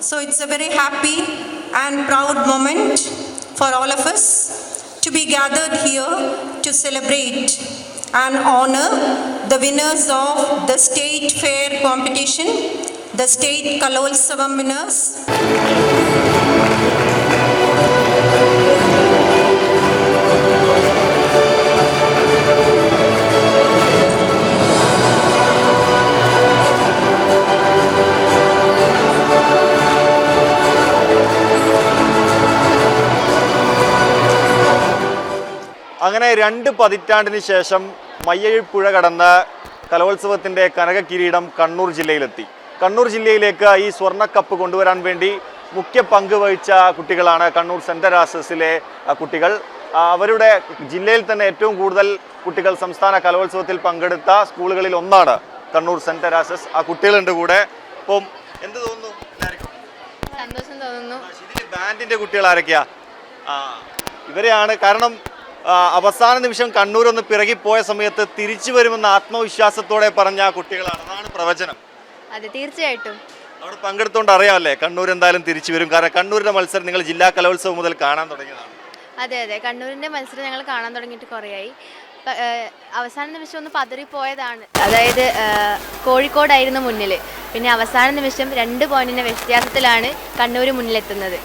So it's a very happy and proud moment for all of us to be gathered here to celebrate and honor the winners of the state fair competition, the state Kalolsavam winners. അങ്ങനെ രണ്ട് പതിറ്റാണ്ടിന് ശേഷം മയ്യഴിപ്പുഴ കടന്ന് കലോത്സവത്തിന്റെ കനക കിരീടം കണ്ണൂർ ജില്ലയിലെത്തി. കണ്ണൂർ ജില്ലയിലേക്ക് ഈ സ്വർണക്കപ്പ് കൊണ്ടുവരാൻ വേണ്ടി മുഖ്യ പങ്ക് വഹിച്ച കുട്ടികളാണ് കണ്ണൂർ സെന്റർ ആസസിലെ കുട്ടികൾ. അവരുടെ ജില്ലയിൽ തന്നെ ഏറ്റവും കൂടുതൽ കുട്ടികൾ സംസ്ഥാന കലോത്സവത്തിൽ പങ്കെടുത്ത സ്കൂളുകളിൽ ഒന്നാണ് കണ്ണൂർ സെന്റ് തെരാസസ് ആ കുട്ടികളുണ്ട് കൂടെ. അപ്പം എന്ത് തോന്നുന്നു? സന്തോഷം തോന്നുന്നു. ബാൻഡിന്റെ കുട്ടികൾ ആരൊക്കെയാ? ഇവരെയാണ്. കാരണം അവസാന നിമിഷം കണ്ണൂർ ഒന്ന് പിറകി പോയ സമയത്ത് തിരിച്ചു വരുമെന്ന ആത്മവിശ്വാസത്തോടെ പറഞ്ഞ കുട്ടികളാണ്. അതാണ് പ്രവചനം. അതെ തീർച്ചയായിട്ടും. അവിടെ പങ്കെടുത്തോണ്ട് അറിയാമല്ലേ കണ്ണൂർ എന്തായാലും തിരിച്ചു വരും. കാരണം കണ്ണൂരിന്റെ മത്സരം നിങ്ങൾ ജില്ലാ കലോത്സവം മുതൽ കാണാൻ തുടങ്ങിയതാണ്. അതെ അതെ. കണ്ണൂരിന്റെ മത്സരം ഞങ്ങൾ കാണാൻ തുടങ്ങിയിട്ട് കുറേയായി. അവസാന നിമിഷം ഒന്ന് പതറി പോയതാണ് അതായത് കോഴിക്കോടായിരുന്നു മുന്നിൽ പിന്നെ അവസാന നിമിഷം രണ്ട് പോയിന്റിന്റെ വ്യത്യാസത്തിലാണ് കണ്ണൂർ മുന്നിലെത്തുന്നത്.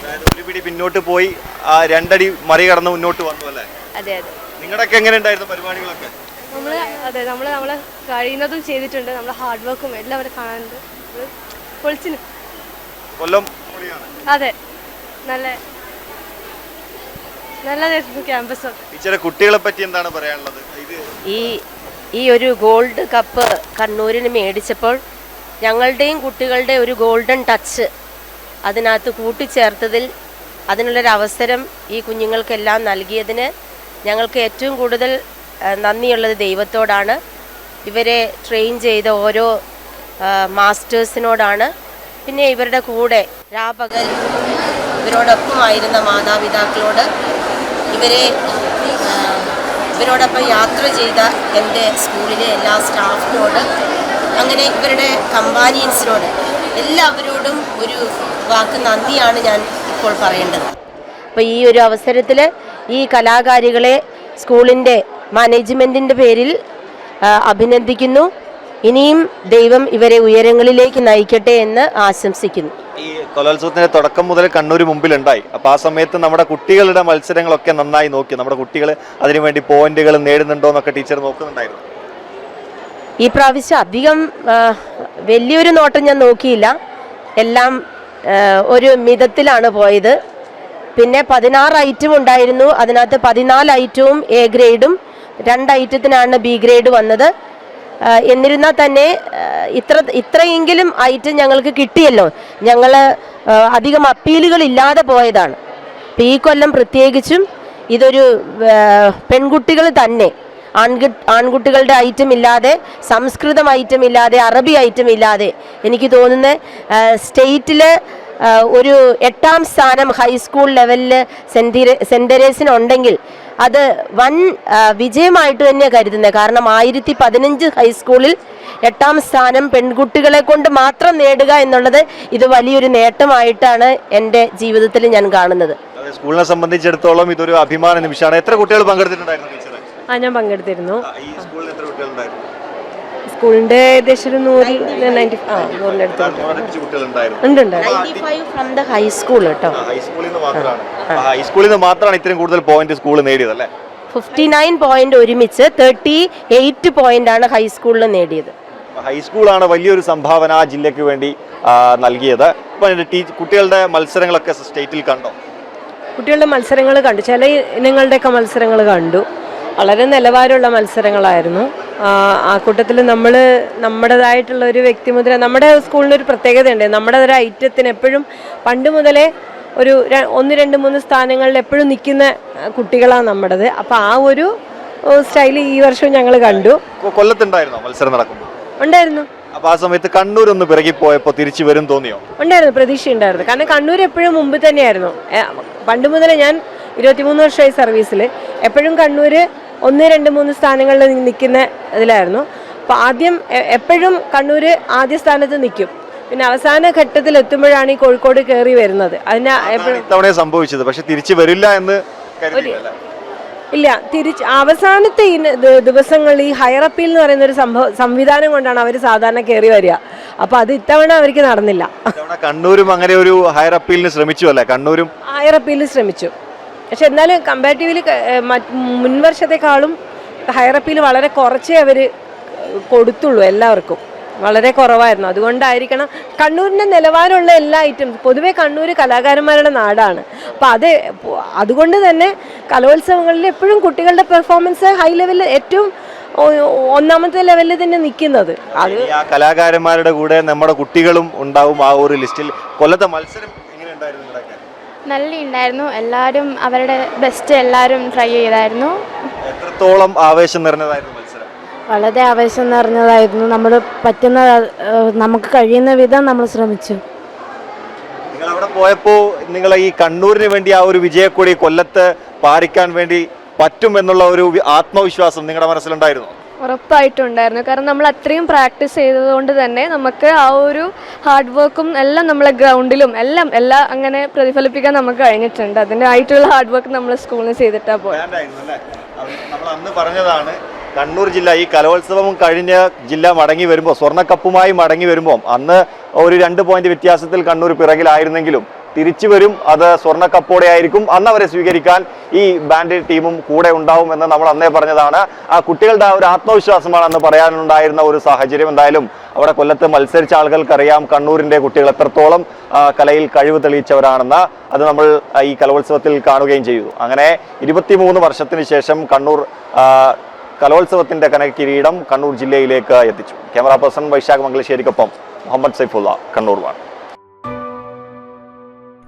അതായത് ഒരു പിടി പിന്നോട്ട് പോയി ആ രണ്ടടി മറികടന്ന് മുന്നോട്ട് വന്നു അല്ലേ? അതെ അതെ. നിങ്ങളുടെയൊക്കെ എങ്ങനെ ഉണ്ടായിരുന്നു പരിപാടികളൊക്കെ? നമ്മൾ അതെ നമ്മൾ നമ്മൾ കഴിയുന്നതും ചെയ്തിട്ടുണ്ട്. നമ്മൾ ഹാർഡ് വർക്കും എല്ലാം അവിടെ കാണാനുണ്ട്. നമ്മൾ പൊളിച്ചിന്. കൊല്ലം പൊളിയാണ്. അതെ. നല്ല നല്ലതായിരുന്നു ക്യാമ്പസ് ഒക്കെ. ടീച്ചറെ കുട്ടികളെ പറ്റി എന്താണ് പറയാനുള്ളത്? ഇത് ഈ ഈ ഒരു ഗോൾഡ് കപ്പ് കണ്ണൂരിന് മേടിച്ചപ്പോൾ ഞങ്ങളുടെയും കുട്ടികളുടെ ഒരു ഗോൾഡൻ ടച്ച് അതിനകത്ത് കൂട്ടിച്ചേർത്തതിൽ അതിനുള്ളൊരവസരം ഈ കുഞ്ഞുങ്ങൾക്കെല്ലാം നൽകിയതിന് ഞങ്ങൾക്ക് ഏറ്റവും കൂടുതൽ നന്ദിയുള്ളത് ദൈവത്തോടാണ്. ഇവരെ ട്രെയിൻ ചെയ്ത ഓരോ മാസ്റ്റേഴ്സിനോടാണ് പിന്നെ ഇവരുടെ കൂടെ രാപകൽ ഇവരോടൊപ്പമായിരുന്ന മാതാപിതാക്കളോട് ഇവരെ ഇവരോടൊപ്പം യാത്ര ചെയ്ത എന്റെ സ്കൂളിലെ എല്ലാ സ്റ്റാഫിനോട് അങ്ങനെ ഇവരുടെ കമ്പാനിയൻസിനോട് എല്ലാവരോടും ഒരു വാക്ക് നന്ദിയാണ് ഞാൻ ഇപ്പോൾ പറയേണ്ടത്. അപ്പോൾ ഈ ഒരു അവസരത്തിൽ ഈ കലാകാരികളെ സ്കൂളിന്റെ മാനേജ്മെന്റിന്റെ പേരിൽ അഭിനന്ദിക്കുന്നു. ഇനിയും ദൈവം ഇവരെ ഉയരങ്ങളിലേക്ക് നയിക്കട്ടെ എന്ന് ആശംസിക്കുന്നു. ഈ കലോത്സവത്തിന്റെ തുടക്കം മുതൽ കണ്ണൂർ മുമ്പിലുണ്ടായി. അപ്പൊ ആ സമയത്ത് നമ്മുടെ കുട്ടികളുടെ മത്സരങ്ങളൊക്കെ നന്നായി നോക്കി. നമ്മുടെ കുട്ടികൾ അതിനുവേണ്ടി പോയിന്റുകൾ നേടുന്നുണ്ടോ എന്നൊക്കെ ടീച്ചർ നോക്കുന്നുണ്ടായിരുന്നു. ഈ പ്രാവശ്യം അധികം വലിയൊരു നോട്ടം ഞാൻ നോക്കിയില്ല. എല്ലാം ഒരു മിതത്തിലാണ് പോയത്. പിന്നെ പതിനാറ് ഐറ്റം ഉണ്ടായിരുന്നു. അതിനകത്ത് പതിനാല് ഐറ്റവും എ ഗ്രേഡും രണ്ട് ഐറ്റത്തിനാണ് ബി ഗ്രേഡ് വന്നത്. എന്നിരുന്നാൽ തന്നെ ഇത്ര ഇത്രയെങ്കിലും ഐറ്റം ഞങ്ങൾക്ക് കിട്ടിയല്ലോ. ഞങ്ങൾ അധികം അപ്പീലുകൾ ഇല്ലാതെ പോയതാണ്. ഈ കൊല്ലം പ്രത്യേകിച്ചും ഇതൊരു പെൺകുട്ടികൾ തന്നെ ആൺകുട്ടികളുടെ ഐറ്റം ഇല്ലാതെ സംസ്കൃതം ഐറ്റം ഇല്ലാതെ അറബി ഐറ്റം ഇല്ലാതെ. എനിക്ക് തോന്നുന്ന സ്റ്റേറ്റിൽ ഒരു എട്ടാം സ്ഥാനം ഹൈസ്കൂൾ ലെവലിൽ സെന്റിരെ സെന്ററേസിനുണ്ടെങ്കിൽ അത് വൻ വിജയമായിട്ട് തന്നെയാണ് കരുതുന്നത് കാരണം ആയിരത്തി പതിനഞ്ച് ഹൈസ്കൂളിൽ എട്ടാം സ്ഥാനം പെൺകുട്ടികളെ കൊണ്ട് മാത്രം നേടുക എന്നുള്ളത് ഇത് വലിയൊരു നേട്ടമായിട്ടാണ് എന്റെ ജീവിതത്തിൽ ഞാൻ കാണുന്നത്. സ്കൂളിനെ സംബന്ധിച്ചിടത്തോളം ഇതൊരു അഭിമാന നിമിഷമാണ്. എത്ര കുട്ടികൾ പങ്കെടുത്തിട്ടുണ്ടായിരുന്നു ആ ഞാൻ പങ്കെടുത്തിരുന്നു. സ്കൂളിന്റെ ഏകദേശം ഒരു നൂറിൽ നയന്റി ആ നൂറിന്റെ അടുത്ത്. ഉണ്ട് ഉണ്ട് ഫ്രം ദ ഹൈസ്കൂൾ കേട്ടോ ഹൈസ്കൂളിൽ നിന്ന് മാത്രമാണ്. ഇത്രയും കൂടുതൽ പോയിന്റ് സ്കൂൾ നേടിയത് അല്ലേ? ഫിഫ്റ്റി നയൻ പോയിന്റ് ഒരുമിച്ച് തേർട്ടി എയ്റ്റ് പോയിന്റ് ആണ് ഹൈസ്കൂളിൽ നേടിയത്. ഹൈസ്കൂളാണ് വലിയൊരു സംഭാവന ആ ജില്ലയ്ക്ക് വേണ്ടി നൽകിയത്. കുട്ടികളുടെ മത്സരങ്ങളൊക്കെ സ്റ്റേറ്റിൽ കണ്ടോ? കുട്ടികളുടെ മത്സരങ്ങൾ കണ്ടു. ചില ഇനങ്ങളുടെയൊക്കെ മത്സരങ്ങൾ കണ്ടു. വളരെ നിലവാരമുള്ള മത്സരങ്ങളായിരുന്നു. ആ, കൂട്ടത്തിൽ നമ്മൾ നമ്മുടേതായിട്ടുള്ള ഒരു വ്യക്തിമുദ്ര നമ്മുടെ സ്കൂളിനൊരു പ്രത്യേകതയുണ്ട്. നമ്മുടെ ഒരു ഐറ്റത്തിന് എപ്പോഴും പണ്ട് മുതലേ ഒരു ഒന്ന് രണ്ട് മൂന്ന് സ്ഥാനങ്ങളിൽ എപ്പോഴും നിൽക്കുന്ന കുട്ടികളാണ് നമ്മുടേത്. അപ്പോൾ ആ ഒരു സ്റ്റൈൽ ഈ വർഷവും ഞങ്ങൾ കണ്ടു. കൊല്ലത്തുണ്ടായിരുന്നോ മത്സരം നടക്കുമ്പോൾ ഉണ്ടായിരുന്നു. അപ്പൊ ആ സമയത്ത് കണ്ണൂർ ഒന്ന് പിറകി പോയപ്പോൾ തിരിച്ചു വരും തോന്നിയോ? ഉണ്ടായിരുന്നു പ്രതീക്ഷ ഉണ്ടായിരുന്നു കാരണം കണ്ണൂർ എപ്പോഴും മുമ്പ് തന്നെയായിരുന്നു. പണ്ട് മുതലേ ഞാൻ ഇരുപത്തിമൂന്ന് വർഷമായി സർവീസിൽ എപ്പോഴും കണ്ണൂർ ഒന്ന് രണ്ട് മൂന്ന് സ്ഥാനങ്ങളിൽ നിൽക്കുന്ന ഇതിലായിരുന്നു. അപ്പോൾ ആദ്യം എപ്പോഴും കണ്ണൂർ ആദ്യ സ്ഥാനത്ത് നിൽക്കും പിന്നെ അവസാന ഘട്ടത്തിൽ എത്തുമ്പോഴാണ് ഈ കോഴിക്കോട് കയറി വരുന്നത്. അതിന് എപ്പോഴും സംഭവിച്ചത്. പക്ഷേ തിരിച്ചു വരില്ല എന്ന് ഇല്ല തിരിച്ച് അവസാനത്തെ ഈ ദിവസങ്ങളിൽ ഈ ഹയർ അപ്പീൽ എന്ന് പറയുന്ന ഒരു സംഭവ സംവിധാനം കൊണ്ടാണ് അവർ സാധാരണ കയറി വരിക. അപ്പൊ അത് ഇത്തവണ അവർക്ക് നടന്നില്ല. കണ്ണൂരും അങ്ങനെ ഒരു ഹയർ അപ്പീലിന് ശ്രമിച്ചു അല്ലേ? കണ്ണൂരും ഹയർ അപ്പീലിന് ശ്രമിച്ചു. പക്ഷെ എന്നാലും കമ്പാരിറ്റീവ്ലി മുൻവർഷത്തെക്കാളും ഹയർ അപ്പീൽ വളരെ കുറച്ചേ അവർ കൊടുത്തുള്ളൂ എല്ലാവർക്കും. വളരെ കുറവായിരുന്നു. അതുകൊണ്ടായിരിക്കണം കണ്ണൂരിന്റെ നിലവാരമുള്ള എല്ലാ ഐറ്റംസ് പൊതുവേ കണ്ണൂർ കലാകാരന്മാരുടെ നാടാണ്. അപ്പം അത് അതുകൊണ്ട് തന്നെ കലോത്സവങ്ങളിൽ എപ്പോഴും കുട്ടികളുടെ പെർഫോമൻസ് ഹൈ ലെവലിൽ ഏറ്റവും ഒന്നാമത്തെ ലെവലിൽ തന്നെ നിൽക്കുന്നത്. അത് കലാകാരന്മാരുടെ കൂടെ നമ്മുടെ കുട്ടികളും ഉണ്ടാവും ആ ഒരു ലിസ്റ്റിൽ കൊല്ലത്തെ മത്സരം എങ്ങനെ ഉണ്ടായിരുന്നു? നിങ്ങളുടെയൊക്കെ? നല്ല ഉണ്ടായിരുന്നു എല്ലാവരും അവരുടെ ബെസ്റ്റ് എല്ലാവരും ട്രൈ ചെയ്തായിരുന്നു. എത്രത്തോളം ആവേശം നിറഞ്ഞതായിരുന്നു മത്സരം? വളരെ ആവേശം നിറഞ്ഞതായിരുന്നു. നമ്മൾ പറ്റുന്ന നമുക്ക് കഴിയുന്ന വിധം നമ്മൾ ശ്രമിച്ചു. നിങ്ങൾ അവിടെ പോയപ്പോൾ നിങ്ങൾ ഈ കണ്ണൂരിന് വേണ്ടി ആ ഒരു വിജയക്കൊടി കൊല്ലത്ത് പാലിക്കാൻ വേണ്ടി പറ്റും എന്നുള്ള ഒരു ആത്മവിശ്വാസം നിങ്ങളുടെ മനസ്സിലുണ്ടായിരുന്നു? ഉറപ്പായിട്ടുണ്ടായിരുന്നു. കാരണം നമ്മൾ അത്രയും പ്രാക്ടീസ് ചെയ്തതുകൊണ്ട് തന്നെ നമുക്ക് ആ ഒരു ഹാർഡ് വർക്കും എല്ലാം നമ്മളെ ഗ്രൗണ്ടിലും എല്ലാം എല്ലാം അങ്ങനെ പ്രതിഫലിപ്പിക്കാൻ നമുക്ക് കഴിഞ്ഞിട്ടുണ്ട്. അതിന്റെ ആയിട്ടുള്ള ഹാർഡ് വർക്ക് നമ്മൾ സ്കൂളിൽ ചെയ്തിട്ടാണ് പോയത് നമ്മൾ അന്ന് പറഞ്ഞതാണ് കണ്ണൂർ ജില്ല ഈ കലോത്സവം കഴിഞ്ഞ ജില്ല മടങ്ങി വരുമ്പോൾ സ്വർണക്കപ്പുമായി മടങ്ങി വരുമ്പോൾ അന്ന് ഒരു രണ്ട് പോയിന്റ് വ്യത്യാസത്തിൽ കണ്ണൂർ പിറകിലായിരുന്നെങ്കിലും തിരിച്ചു വരും അത് സ്വർണക്കപ്പോടെ ആയിരിക്കും. അന്ന് അവരെ സ്വീകരിക്കാൻ ഈ ബാൻഡ് ടീമും കൂടെ ഉണ്ടാവും എന്ന് നമ്മൾ അന്നേ പറഞ്ഞതാണ്. ആ കുട്ടികളുടെ ആ ഒരു ആത്മവിശ്വാസമാണ് അന്ന് പറയാനുണ്ടായിരുന്ന ഒരു സാഹചര്യം. എന്തായാലും അവിടെ കൊല്ലത്ത് മത്സരിച്ച ആളുകൾക്കറിയാം കണ്ണൂരിന്റെ കുട്ടികൾ എത്രത്തോളം കലയിൽ കഴിവ് തെളിയിച്ചവരാണെന്ന്. അത് നമ്മൾ ഈ കലോത്സവത്തിൽ കാണുകയും ചെയ്തു. അങ്ങനെ ഇരുപത്തിമൂന്ന് വർഷത്തിന് ശേഷം കണ്ണൂർ കലോത്സവത്തിന്റെ കനക കിരീടം കണ്ണൂർ ജില്ലയിലേക്ക് എത്തിച്ചു. ക്യാമറ പേഴ്സൺ വൈശാഖ് മംഗലശ്ശേരിക്കൊപ്പം മുഹമ്മദ് സൈഫുള്ള കണ്ണൂർ വാണ്